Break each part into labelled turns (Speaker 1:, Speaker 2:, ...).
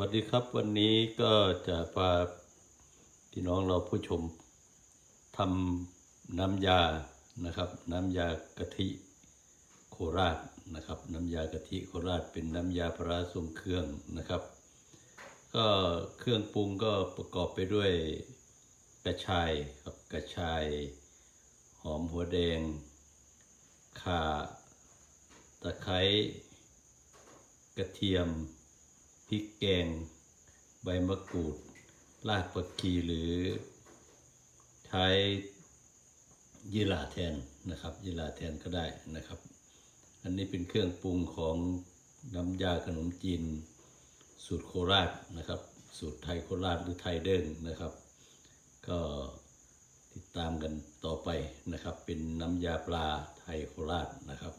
Speaker 1: วัสดีครับวันนี้ก็จะพาพี่น้องเราผู้ชมทำน้ำยานะครับ น้ำยากะทิโคราชนะครับ น้ำยากะทิโคราชเป็นน้ำยาปลาร้าทรงเครื่องนะครับ ก็เครื่องปรุงก็ประกอบไปด้วยกระชายครับกระชาย หอมหัวแดงข่าตะไคร้กระเทียม ริกแกง ใบมะกรูดรากผักชีหรือ ใช้ยีราแทนนะครับยีราแทนก็ได้นะครับ อันนี้เป็นเครื่องปรุงของน้ำยาขนมจีน สูตรโคราชนะครับ สูตรไทยโคราชหรือไทยเด้งนะครับ ก็ติดตามกันต่อไปนะครับ เป็นน้ำยาปลาไทยโคราชนะครับ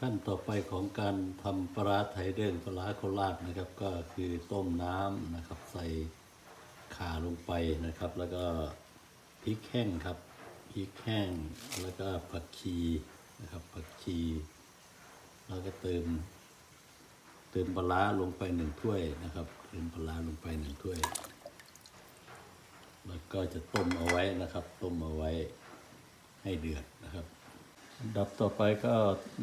Speaker 1: ขั้นต่อไปของการทำปลาไทยเด้งปลาโคราชนะครับ ก็คือต้มน้ำนะครับ ใส่ข่าลงไปนะครับ แล้วก็พริกแห้งครับพริกแห้งแล้วก็ผักชีนะครับผักชีแล้วก็เติมเติมปลาร้าลงไปหนึ่งถ้วยนะครับเติมปลาร้าลงไปหนึ่งถ้วย แล้วก็จะต้มเอาไว้นะครับ ต้มเอาไว้ให้เดือดนะครับ ดับต่อไปก็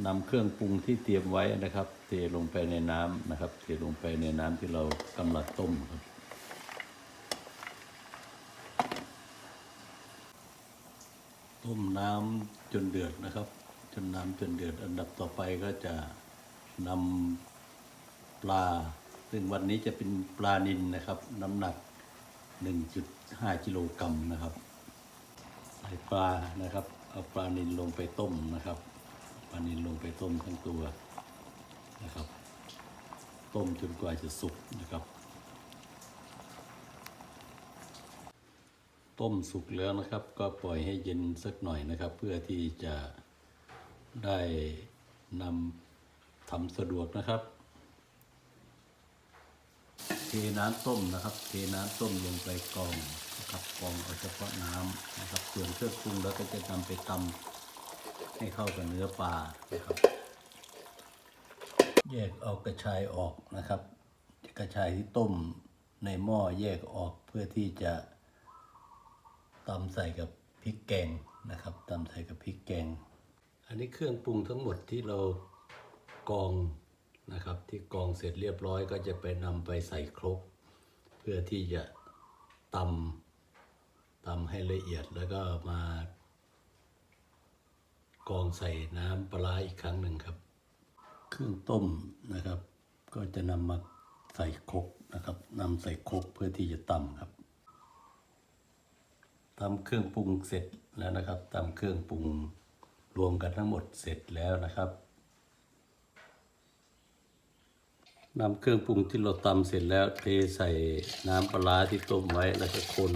Speaker 1: นำเครื่องปรุงที่เตรียมไว้นะครับ เทลงไปในน้ำนะครับ เทลงไปในน้ำที่เรากำลังต้มครับ ต้มน้ำจนเดือดนะครับ จนน้ำจนเดือด อันดับต่อไปก็จะนำปลา ซึ่งวันนี้จะเป็นปลานิลนะครับ น้ำหนัก 1.5กิโลกรัมนะครับ ใส่ปลานะครับ เอาปลานิลลงไปต้มนะครับ ปลานิลลงไปต้มทั้งตัวนะครับ ต้มจนกว่าจะสุกนะครับ ต้มสุกแล้วนะครับ ก็ปล่อยให้เย็นสักหน่อยนะครับ เพื่อที่จะได้นำทำสะดวกนะครับ น้ำต้มนะครับเทน้ำต้มลงไปกองนะครับกองเอาเฉพาะน้ำนะครับส่วนเครื่องปรุงแล้วก็จะนำไปตำให้เข้ากับเนื้อปลานะครับ แยกเอากระชายออกนะครับ กระชายที่ต้มในหม้อแยกออกเพื่อที่จะตำใส่กับพริกแกงนะครับตำใส่กับพริกแกง อันนี้เครื่องปรุงทั้งหมดที่เรากอง นะครับ ที่กองเสร็จเรียบร้อยก็จะไปนำไปใส่ครก เพื่อที่จะตำตำให้ละเอียดแล้วก็มากองใส่น้ำปลาอีกครั้งหนึ่งครับ เครื่องต้มนะครับ ก็จะนำมาใส่ครกนะครับนำใส่ครกเพื่อที่จะตำครับทำเครื่องปรุงเสร็จแล้วนะครับตำเครื่องปรุงรวมกันทั้งหมดเสร็จแล้วนะครับ นำเครื่องปรุงที่เราตำเสร็จแล้วเทใส่น้ำปลาที่ต้มไว้แล้วก็คน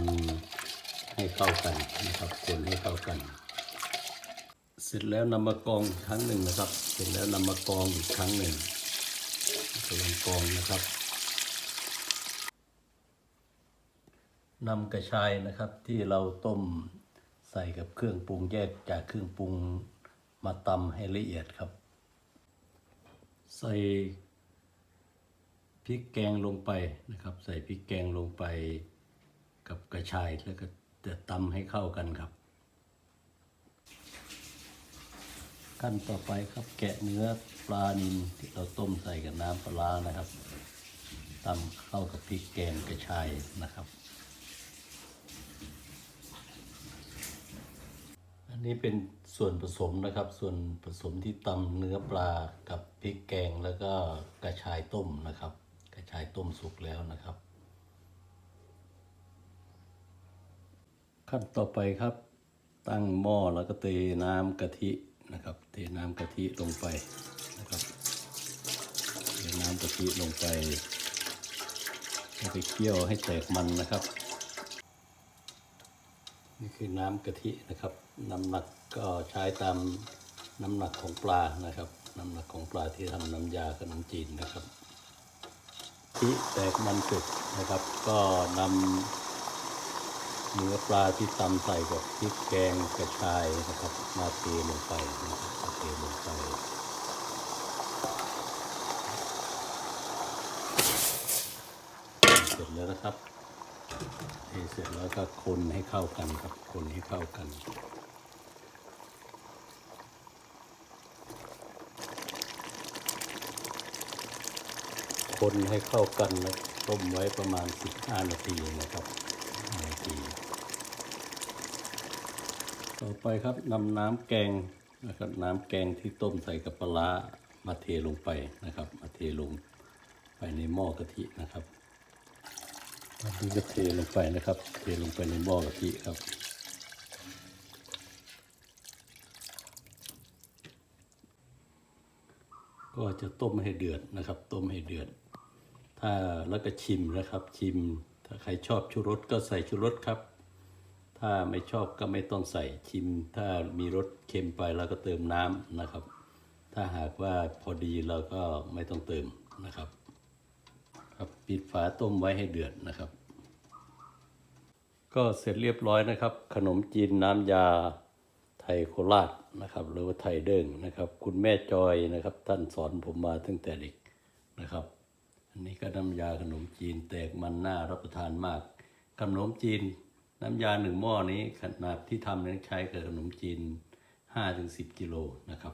Speaker 1: ให้เข้ากันนะครับ คนให้เข้ากัน เสร็จแล้วนำมากรองอีกครั้งหนึ่งนะครับ เสร็จแล้วนำมากรองอีกครั้งหนึ่งกำลังกรองนะครับนำกระชายนะครับที่เราต้มใส่กับเครื่องปรุงแยกจากเครื่องปรุงมาตำให้ละเอียดครับ ใส่ พริกแกงลงไปนะครับ ใส่พริกแกงลงไปกับกระชายแล้วก็จะตำให้เข้ากันครับ ขั้นต่อไปครับแกะเนื้อปลานิลที่เราต้มใส่กับน้ำปลานะครับตำเข้ากับพริกแกงกระชายนะครับ อันนี้เป็นส่วนผสมนะครับ ส่วนผสมที่ตำเนื้อปลากับพริกแกงแล้วก็กระชายต้มนะครับ ชายต้มสุกแล้วนะครับ ขั้นต่อไปครับ ตั้งหม้อแล้วก็เทน้ำกะทินะครับ เทน้ำกะทิลงไปนะครับเทน้ำกะทิลงไปแล้ไปเคี่ยวให้แตกมันนะครับ นี่คือน้ำกะทินะครับ น้ำหนักก็ใช้ตามน้ำหนักของปลานะครับ น้ำหนักของปลาที่ทำน้ำยาขนมจีนนะครับ ที่แตกมันสุกนะครับ ก็นำเนื้อปลาที่ตำใส่กับพริกแกงกระชายนะครับ มาเทลงไปนะครับเทลงไปเสร็จแล้วนะครับเทเสร็จแล้วก็คนให้เข้ากันครับ คนให้เข้ากัน คนให้เข้ากันแล้วต้มไว้ประมาณ 15 นาทีนะครับนาทีต่อไปครับนำน้ำแกงนะครับน้ำแกงที่ต้มใส่กับปลามาเทลงไปนะครับ มาเทลงไปในหม้อกะทินะครับตอนนี้ก็เทลงไปนะครับ เทลงไปในหม้อกะทิครับก็จะต้มให้เดือดนะครับ ต้มให้เดือด ถ้าแล้วก็ชิมนะครับ ชิม ถ้าใครชอบชูรสก็ใส่ชูรสครับ ถ้าไม่ชอบก็ไม่ต้องใส่ชิม ถ้ามีรสเค็มไปเราก็เติมน้ำนะครับ ถ้าหากว่าพอดีเราก็ไม่ต้องเติมนะครับ ครับปิดฝาต้มไว้ให้เดือดนะครับ ก็เสร็จเรียบร้อยนะครับ ขนมจีนน้ำยาไทยโคราชนะครับ หรือว่าไทยเด้งนะครับ คุณแม่จอยนะครับ ท่านสอนผมมาตั้งแต่เด็กนะครับ นนี้ก็น้ำยาขนมจีนแตกมันน่ารับประทานมาก ขนมจีนน้ำยาหนึ่งหม้อนี้ขนาดที่ทำนั้นใช้กับขนมจีน 5-10ถึง10กิโลนะครับ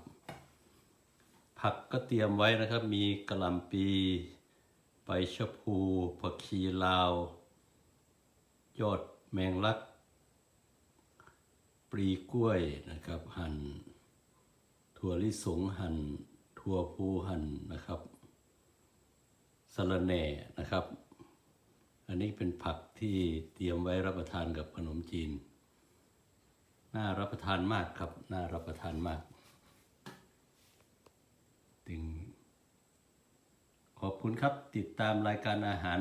Speaker 1: ผักก็เตรียมไว้นะครับ มีกระหล่ำปีใบชะพูผักชีลาว ยอดแมงลักปลีกล้วยนะครับ หั่นถั่วลิสงหั่นถั่วพูหั่นนะครับ สะระแหน่นะครับ อันนี้เป็นผักที่เตรียมไว้รับประทานกับขนมจีน น่ารับประทานมากครับ น่ารับประทานมากถึงขอบคุณครับติดตามรายการอาหาร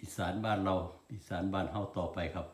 Speaker 1: อีสานบ้านเรา อีสานบ้านเฮาต่อไปครับ